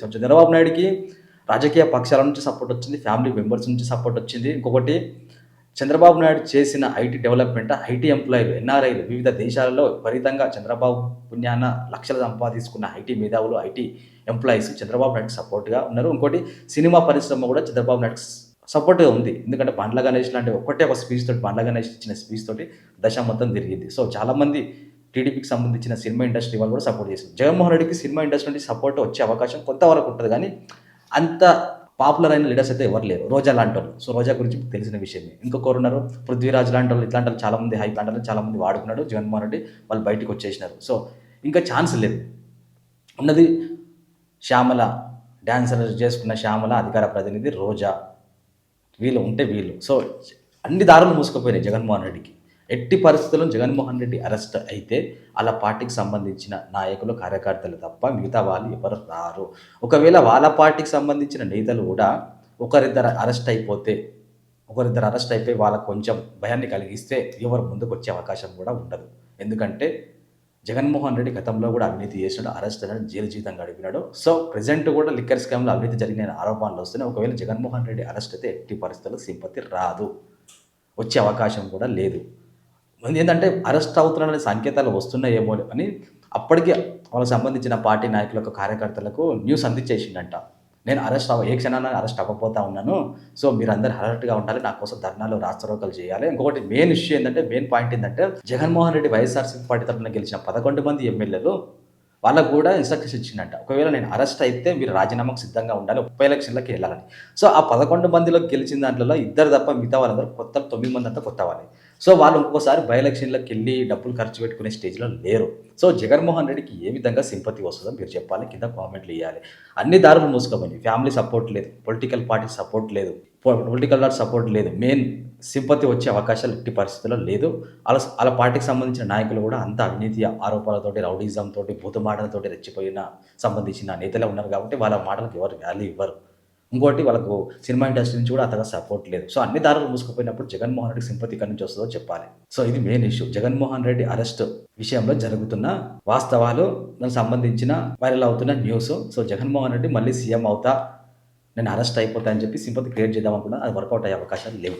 So Chandrababu నాయుడుకి రాజకీయ పక్షాల నుంచి సపోర్ట్ వచ్చింది ఫ్యామిలీ మెంబర్స్ నుంచి సపోర్ట్ వచ్చింది. ఇంకొకటి చంద్రబాబు నాయుడు చేసిన ఐటీ డెవలప్మెంట్ ఐటీ ఎంప్లాయీలు ఎన్ఆర్ఐలు వివిధ దేశాలలో విపరీతంగా చంద్రబాబు పుణ్యాన లక్షలు సంపాదించుకున్న ఐటీ మేధావులు ఐటీ ఎంప్లాయీస్ చంద్రబాబు నాయుడు సపోర్ట్గా ఉన్నారు. ఇంకోటి సినిమా పరిశ్రమ కూడా చంద్రబాబు నాయుడు సపోర్ట్గా ఉంది. ఎందుకంటే బండ్ల గణేష్ లాంటి ఒకటే ఒక స్పీచ్ తోటి బండ్ల గణేష్ ఇచ్చిన స్పీచ్ తోటి దశ మొత్తం తిరిగింది. సో చాలామంది టీడీపీకి సంబంధించిన సినిమా ఇండస్ట్రీ వాళ్ళు కూడా సపోర్ట్ చేశారు. జగన్మోహన్ రెడ్డికి సినిమా ఇండస్ట్రీ నుండి సపోర్ట్ వచ్చే అవకాశం కొంతవరకు ఉంటుంది కానీ అంత పాపులర్ అయిన లీడర్స్ అయితే ఎవరు లేరు. రోజా లాంటి వాళ్ళు. సో రోజా గురించి తెలిసిన విషయమే ఇంకొకరు ఉన్నారు పృథ్వీరాజ్ లాంటి వాళ్ళు ఇట్లాంటి వాళ్ళు చాలామంది హై లాంటి వాళ్ళు చాలామంది వాడుకున్నాడు జగన్మోహన్ రెడ్డి వాళ్ళు బయటకు వచ్చేసినారు. సో ఇంకా ఛాన్స్ లేదు. ఉన్నది శ్యామల డ్యాన్సర్ చేసుకున్న శ్యామల అధికార ప్రతినిధి రోజా. వీళ్ళు ఉంటే వీళ్ళు. సో అన్ని దారులు మూసుకుపోయినాయి జగన్మోహన్ రెడ్డికి. ఎట్టి పరిస్థితుల్లో జగన్మోహన్ రెడ్డి అరెస్ట్ అయితే అలా పార్టీకి సంబంధించిన నాయకులు కార్యకర్తలు తప్ప మిగతా వాళ్ళు ఎవరు రారు. ఒకవేళ వాళ్ళ పార్టీకి సంబంధించిన నేతలు కూడా ఒకరిద్దరు అరెస్ట్ అయిపోతే ఒకరిద్దరు అరెస్ట్ అయిపోయి వాళ్ళకు కొంచెం భయాన్ని కలిగిస్తే ఎవరు ముందుకు వచ్చే అవకాశం కూడా ఉండదు. ఎందుకంటే జగన్మోహన్ రెడ్డి గతంలో కూడా అవినీతి చేసినాడు అరెస్ట్ అయినాడు జైలు జీతం గడిపినాడు. సో ప్రజెంట్ కూడా లిక్కర్ స్కామ్లో అవినీతి జరిగిన ఆరోపణలు వస్తున్నాయి. ఒకవేళ జగన్మోహన్ రెడ్డి అరెస్ట్ అయితే ఎట్టి పరిస్థితుల్లో సింపతి రాదు. వచ్చే అవకాశం కూడా లేదు. ఏంటంటే అరెస్ట్ అవుతున్నారనే సంకేతాలు వస్తున్నాయేమో అని అప్పటికే వాళ్ళకి సంబంధించిన పార్టీ నాయకులకు కార్యకర్తలకు న్యూస్ అందించేసిండంట. నేను అరెస్ట్ అవ్వ ఏ క్షణాన అరెస్ట్ అవ్వబోతా ఉన్నాను. సో మీరు అలర్ట్గా ఉండాలి. నా కోసం ధర్నాలు రాష్ట్రోకలు చేయాలి. ఇంకొకటి మెయిన్ ఇష్యూ ఏంటంటే మెయిన్ పాయింట్ ఏంటంటే జగన్మోహన్ రెడ్డి వైఎస్ఆర్సీపీ పార్టీ తరఫున గెలిచిన పదకొండు మంది ఎమ్మెల్యేలు వాళ్ళకు కూడా ఇన్స్ట్రక్షన్స్ ఇచ్చిందంట ఒకవేళ నేను అరెస్ట్ అయితే మీరు రాజీనామాకు సిద్ధంగా ఉండాలి ఉప ఎలక్షన్లోకి వెళ్ళాలని. సో ఆ పదకొండు మందిలో గెలిచిన దాంట్లో ఇద్దరు తప్ప మిగతా వాళ్ళందరూ కొత్త తొమ్మిది మంది అంతా కొత్త వాళ్ళే. సో వాళ్ళు ఇంకోసారి బై ఎలక్షన్లకు వెళ్ళి డబ్బులు ఖర్చు పెట్టుకునే స్టేజ్లో లేరు. సో జగన్మోహన్ రెడ్డికి ఏ విధంగా సింపతి వస్తుందో మీరు చెప్పాలి కింద కామెంట్లు ఇవ్వాలి అన్ని దారులు మూసుకోమని ఫ్యామిలీ సపోర్ట్ లేదు పొలిటికల్ పార్టీ సపోర్ట్ లేదు. పొలిటికల్ సపోర్ట్ లేదు. మెయిన్ సింపతి వచ్చే అవకాశాలు ఎట్టి పరిస్థితుల్లో లేదు. అలా అలా పార్టీకి సంబంధించిన నాయకులు కూడా అంత అవినీతి ఆరోపణలతోటి రౌడీజం తోటి భూతమాటలతోటి రెచ్చిపోయిన సంబంధించిన నేతలే ఉన్నారు కాబట్టి వాళ్ళ మాటలకు ఎవరు వాల్యూ ఇవ్వరు. ఇంకోటి వాళ్ళకు సినిమా ఇండస్ట్రీ నుంచి కూడా అంతగా సపోర్ట్ లేదు. సో అన్ని దారులు మూసుకుపోయినప్పుడు జగన్మోహన్ రెడ్డి సింపతి ఇక్కడ నుంచి వస్తుందో చెప్పాలి. సో ఇది main issue Jaganmohan Reddy arrest విషయంలో జరుగుతున్న వాస్తవాలు దానికి సంబంధించిన వైరల్ అవుతున్న న్యూస్ సో జగన్మోహన్ రెడ్డి మళ్ళీ సీఎం అవుతా నేను అరెస్ట్ అయిపోతాయని చెప్పి సింపతి క్రియేట్ చేద్దాం అనుకున్నా అది వర్కౌట్ అయ్యే అవకాశాలు లేవు.